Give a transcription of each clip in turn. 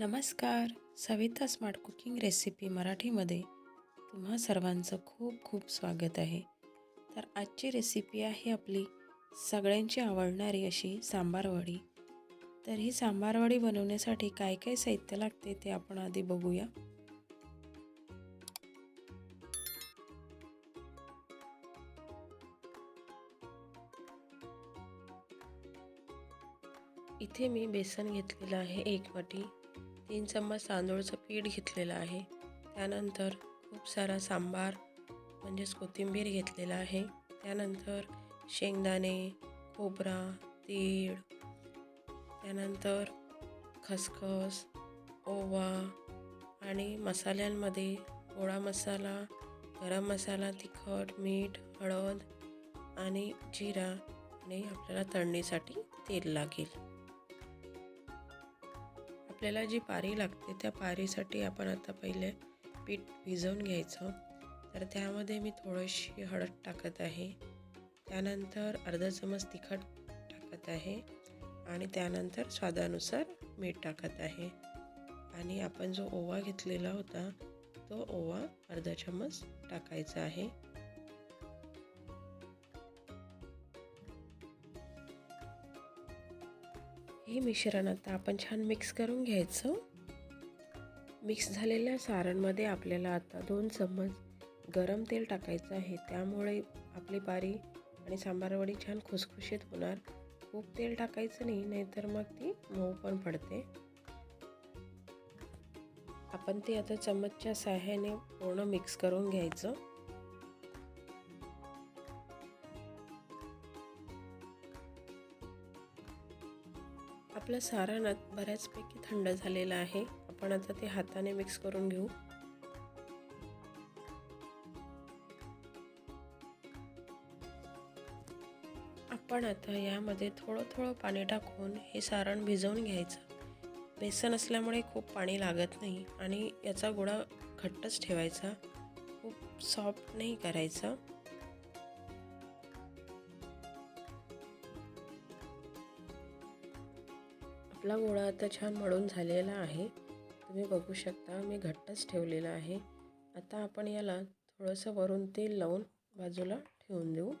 नमस्कार. Savita smart cooking recipe मराठीमध्ये तुम्हा सर्वांचं खूप खूप स्वागत आहे. तर आजची रेसिपी आहे आपली सगळ्यांची आवडणारी अशी सांबारवडी तर ही सांबारवडी बनवण्यासाठी काय काय साहित्य लागते ते आपण आधी बघूया. इथे मी बेसन घेतलेलं आहे एक वाटी. तीन चम्मच तांदूळचं पीठ घेतलेलं आहे. त्यानंतर खूप सारा सांबार म्हणजेच कोथिंबीर घेतलेला आहे. त्यानंतर शेंगदाणे खोबरा तीळ. त्यानंतर खसखस ओवा आणि मसाल्यांमध्ये पोळा मसाला गरम मसाला तिखट मीठ हळद आणि जिरा आणि आपल्याला तळणीसाठी तेल लागेल. आपल्याला जी पारी लागते त्या पारीसाठी आपण आता पहिले पीठ भिजवून घ्यायचं. तर त्यामध्ये मी थोडीशी हळद टाकत आहे. त्यानंतर अर्धा चमच तिखट टाकत आहे आणि त्यानंतर स्वादानुसार मीठ टाकत आहे. आणि आपण जो ओवा घेतलेला होता तो ओवा अर्धा चमच टाकायचा आहे. हे मिश्रण आता आपण छान मिक्स करून घ्यायचं. मिक्स झालेल्या सारणमध्ये आपल्याला आता दोन चम्मच गरम तेल टाकायचं आहे. त्यामुळे आपली पारी आणि सांबारवडी छान खुसखुशीत होणार. खूप तेल टाकायचं नाही नाहीतर मग ती मऊ पण पडते. आपण ते आता चम्मचच्या सहाय्याने पूर्ण मिक्स करून घ्यायचं. आपलं सारण बऱ्याचपैकी थंड झालेलं आहे. आपण आता ते हाताने मिक्स करून घेऊ. आपण आता यामध्ये थोडं थोडं पाणी टाकून हे सारण भिजवून घ्यायचं. बेसन असल्यामुळे खूप पाणी लागत नाही आणि याचा गोळा घट्टच ठेवायचा. खूप सॉफ्ट नाही करायचा. आपला गोळा आता छान मळून झालेला आहे. तुम्ही बघू शकता मी घट्टच ठेवलेला आहे. आता आपण याला थोडंसं वरून तेल लावून बाजूला ठेवून देऊ.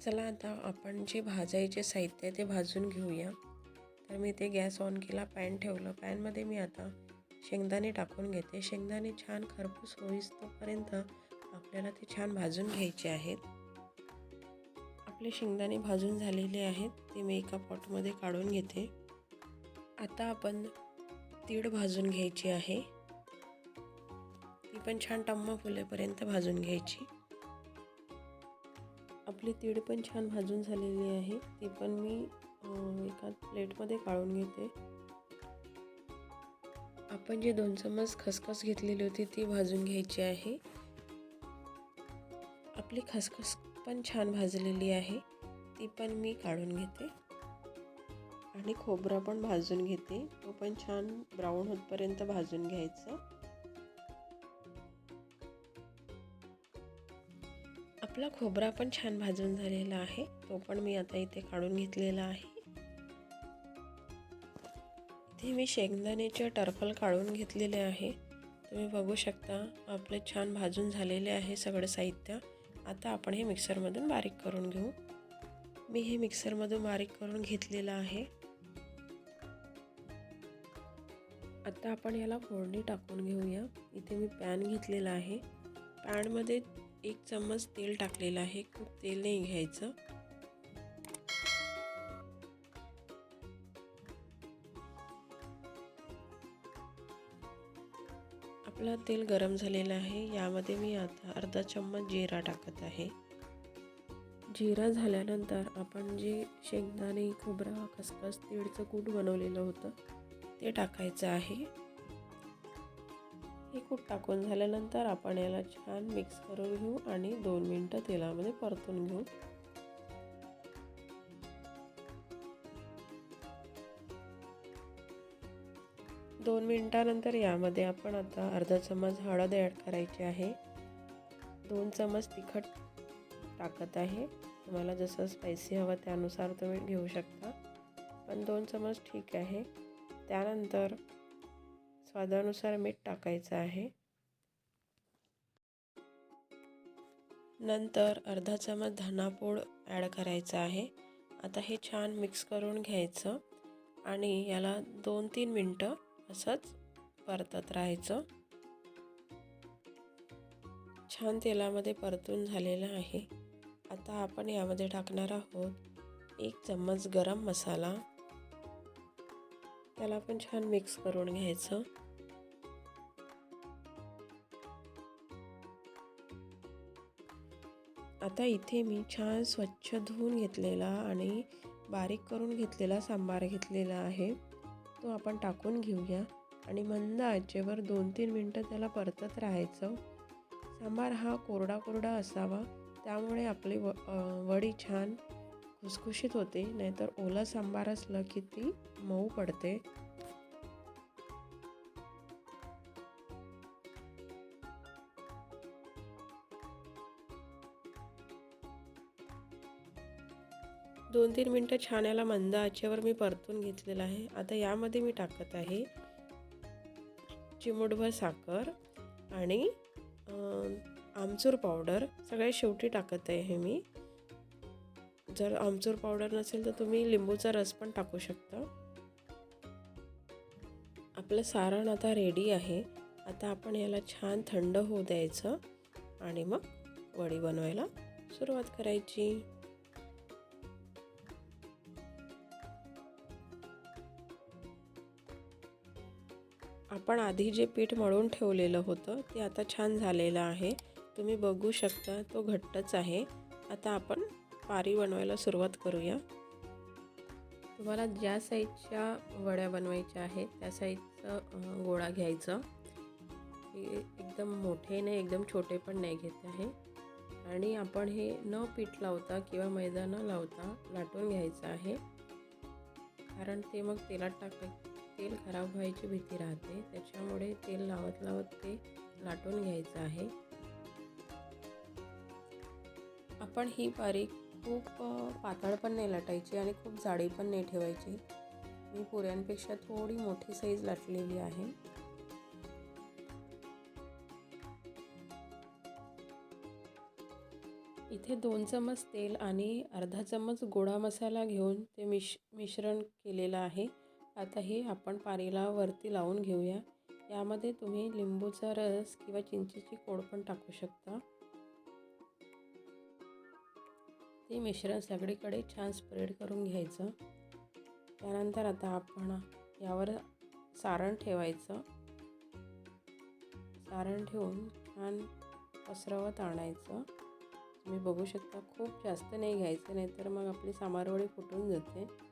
चला आता आपण जे भाजायचे साहित्य आहे ते भाजून घेऊया. तर मी ते गॅस ऑन केला पॅन ठेवलं. पॅनमध्ये मी आता शेंगदाणे टाकून घेते. शेंगदाणे छान खरपूस होईस तोपर्यंत आपल्याला ते छान भाजून घ्यायचे आहेत. आपले शेंगदाणे भाजून झालेले आहेत. ते मी एका पॉटमध्ये काढून घेते. आता आपण तीळ भाजून घ्यायची आहे. ती पण छान टम्मा फुलेपर्यंत भाजून घ्यायची. आपली तीळ पण छान भाजून झालेली आहे. ती पण मी एका प्लेटमध्ये काढून घेते. आपण जे दोन चमच खसखस घेतलेली होती ती भाजून घ्यायची आहे. आपली खसखस पण छान भाजलेली आहे. ती पण मी काढून घेते. आणि खोबरा पण भाजून घेते. तो पण छान ब्राऊन होतपर्यंत भाजून घ्यायचं. आपला खोबरा पण छान भाजून झालेला आहे. तो पण मी आता इथे काढून घेतलेला आहे. इथे मी शेंगदाण्याचे टरफल काढून घेतलेले आहे. तुम्ही बघू शकता आपले छान भाजून झालेले आहे सगळं साहित्य. आता आपण हे मिक्सरमधून बारीक करून घेऊ. मी हे मिक्सरमधून बारीक करून घेतलेलं आहे. आता आपण याला फोडणी टाकून घेऊया. इथे मी पॅन घेतलेला आहे. पॅनमध्ये एक चम्मच तेल टाकलेलं आहे. खूप तेल नाही घ्यायचं. आपला तेल गरम झालेलं आहे. यामध्ये मी आता अर्धा चम्मच जिरा टाकत आहे. जिरा झाल्यानंतर आपण जे शेंगदाणे खोबरा खसखस तीळचं कूट बनवलेलं होतं ते टाकायचं आहे. हे कूट टाकून झाल्यानंतर आपण याला छान मिक्स करून घेऊ आणि दोन मिनटं तेलामध्ये परतून घेऊ. दोन मिनटानंतर यामध्ये आपण आता अर्धा चमच हळद ॲड करायची आहे. दोन चमच तिखट टाकत आहे. तुम्हाला जसं स्पायसी हवं त्यानुसार तुम्ही घेऊ शकता. पण दोन चमच ठीक आहे. त्यानंतर स्वादानुसार मीठ टाकायचं आहे. नंतर अर्धा चमच धनापूड ॲड करायचा आहे. आता हे छान मिक्स करून घ्यायचं. आणि याला दोन तीन मिनटं असंच परतत राहायचं. छान तेलामध्ये परतून झालेलं आहे. आता आपण यामध्ये टाकणार आहोत एक चम्मच गरम मसाला. त्याला पण छान मिक्स करून घ्यायचं. आता इथे मी छान स्वच्छ धुवून घेतलेला आणि बारीक करून घेतलेला सांबार घेतलेला आहे. तो आपण टाकून घेऊया. आणि मंद आचेवर दोन तीन मिनटं त्याला परतत राहायचं. सांबार हा कोरडा कोरडा असावा. त्यामुळे आपली व वडी छान खुसखुशीत होते. नाहीतर ओला सांबार असलं की ती मऊ पडते. दोन तीन मिनटं छान याला मंद आचेवर मी परतून घेतलेलं आहे. आता यामध्ये मी टाकत आहे चिमूटभर साखर आणि आमचूर पावडर. सगळ्यात शेवटी टाकत आहे हे मी. जर आमचूर पावडर नसेल तर तुम्ही लिंबूचा रस पण टाकू शकता. आपलं सारण आता रेडी आहे. आता आपण याला छान थंड होऊ द्यायचं आणि मग वडी बनवायला सुरुवात करायची. आपण आधी जे पीठ मळून ठेवलेलं होतं ते आता छान झालेलं आहे. तुम्ही बघू शकता तो घट्टच आहे. आता आपण पारी बनवायला सुरुवात करूया. तुम्हाला ज्या साईजच्या वड्या बनवायच्या आहेत त्या साईजचं गोळा घ्यायचा. एकदम मोठे नाही एकदम छोटे पण नाही घेत आहे. आणि आपण हे न पीठ लावता किंवा मैदा न लावता लाटून घ्यायचं आहे. कारण ते मग तेलात टाक तेल खराब व्हायची भीती राहते. त्याच्यामुळे तेल लावत लावत ते लाटून घ्यायचं आहे. आपण ही बारीक खूप पातळ पण नाही लाटायची आणि खूप जाडी पण नाही ठेवायची. मी पुऱ्यांपेक्षा थोडी मोठी साईज लाटलेली आहे. इथे दोन चमच तेल आणि अर्धा चमच गोडा मसाला घेऊन ते मिश मिश्रण केलेलं आहे. आता हे आपण पारीला वरती लावून घेऊया. यामध्ये तुम्ही लिंबूचा रस किंवा चिंचेची कोड पण टाकू शकता. ते मिश्रण सगळीकडे छान स्प्रेड करून घ्यायचं. त्यानंतर आता आपण यावर सारण ठेवायचं. सारण ठेवून छान पसरवत आणायचं. तुम्ही बघू शकता खूप जास्त नाही घ्यायचं नाहीतर मग आपली सामारवडी फुटून जाते.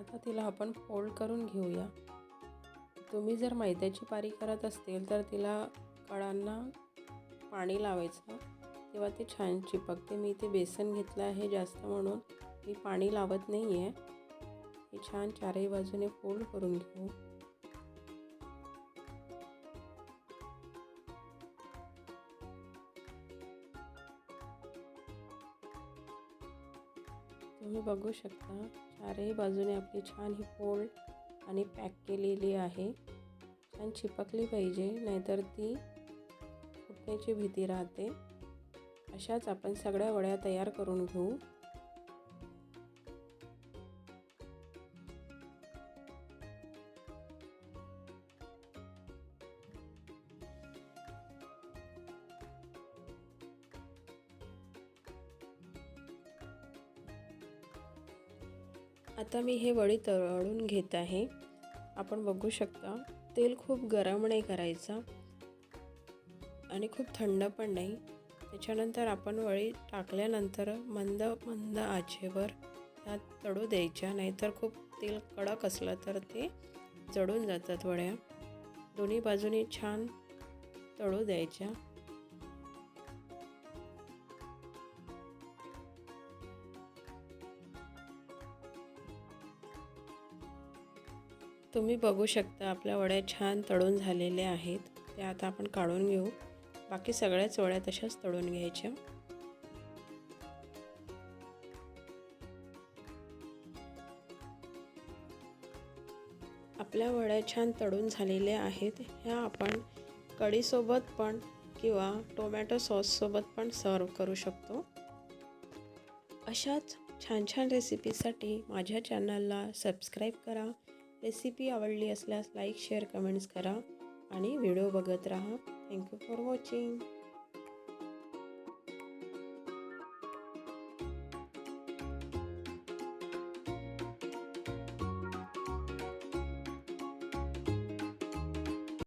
आता तिला आपण फोल्ड करून घेऊया. तुम्ही जर मैद्याची पारी करत असतील तर तिला कळांना पाणी लावायचं. तेव्हा ते छान चिपकते. मी ते बेसन घेतलं आहे जास्त म्हणून. मी पाणी लावत नाही आहे हे छान चारही बाजूने फोल्ड करून घेऊ. तुम्ही बघू शकता चारही बाजूने आपली छान ही फोल्ड आणि पॅक केलेली आहे. छान चिपकली पाहिजे नाहीतर ती फुटण्याची भीती राहते. अशाच आपण सगळ्या वड्या तयार करून घेऊ. आता मी हे वडी तळून घेत आहे. आपण बघू शकता तेल खूप गरम नाही करायचं आणि खूप थंड पण नाही. त्याच्यानंतर आपण वळी टाकल्यानंतर मंद मंद आचेवर त्यात तळू द्यायच्या नाहीतर खूप तेल कडक असलं तर ते जडून जातात वड्या. दोन्ही बाजूनी छान तळू द्यायच्या. तुम्ही बघू शकता आपल्या वड्या छान तळून झालेल्या आहेत. त्या आता आपण काढून घेऊ. बाकी सगळ्याच वड्या तशाच तळून घ्यायच्या. आपल्या वड्या छान तळून झालेल्या आहेत. ह्या आपण कढीसोबत पण किंवा टोमॅटो सॉससोबत पण सर्व करू शकतो. अशाच छान छान रेसिपीसाठी माझ्या चॅनलला सबस्क्राईब करा. रेसिपी आवडली असल्यास लाईक शेअर कमेंट्स करा आणि व्हिडिओ बघत राहा. Thank you for watching